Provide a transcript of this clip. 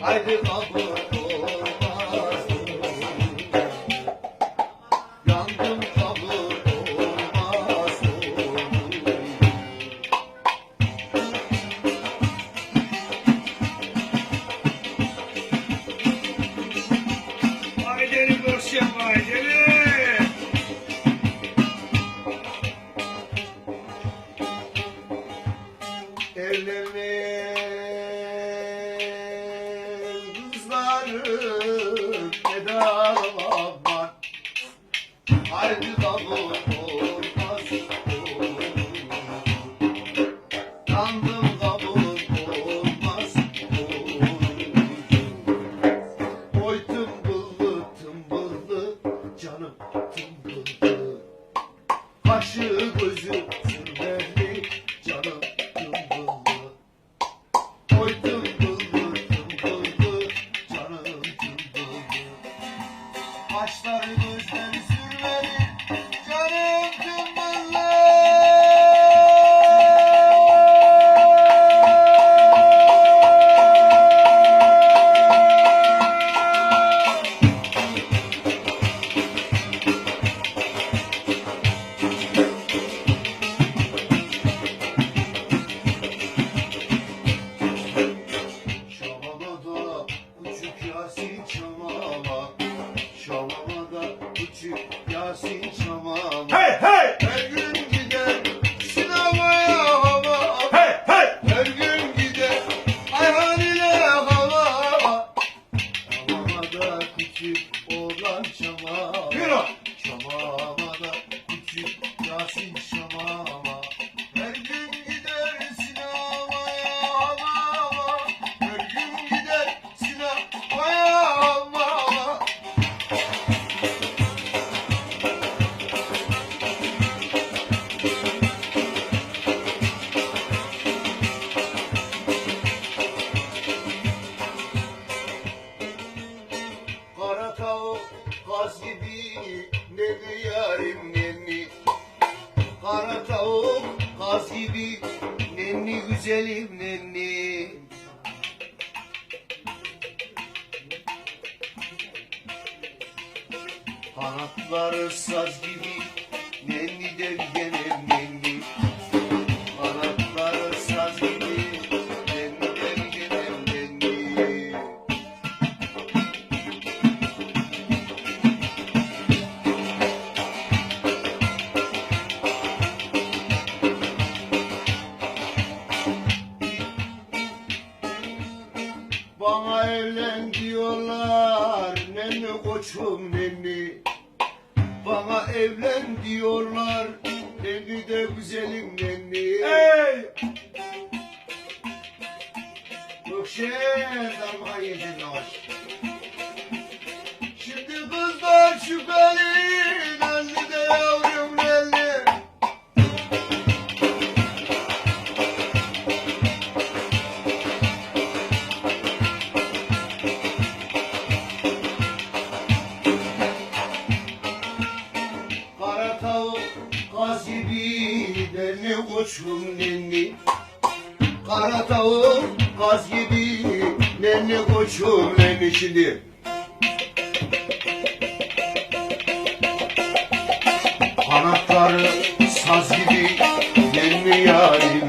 Haydi kabul olmaz Yandım kabul olmaz Vay deli dosya vay deli. Evlenen bedava var Haydi kabul Kaşları gözleri sürmeli canım tımbıllı Şamamada küçük Yasin çamama Şamamada oğlan çamama Yürü. Şamamada küçük Yasin şamama güzelim nenni Kanatları saz gibi nenni de nenni koçum nenni Bana evlen diyorlar nenni de güzelim nenni Hey. Gökşen darma yedin hoş Şimdi kızlar şu gibi koçum nenni. Kara tavuk kaz gibi Nenni koçum nenni şimdi. Kanatları saz gibi. Nenni yarim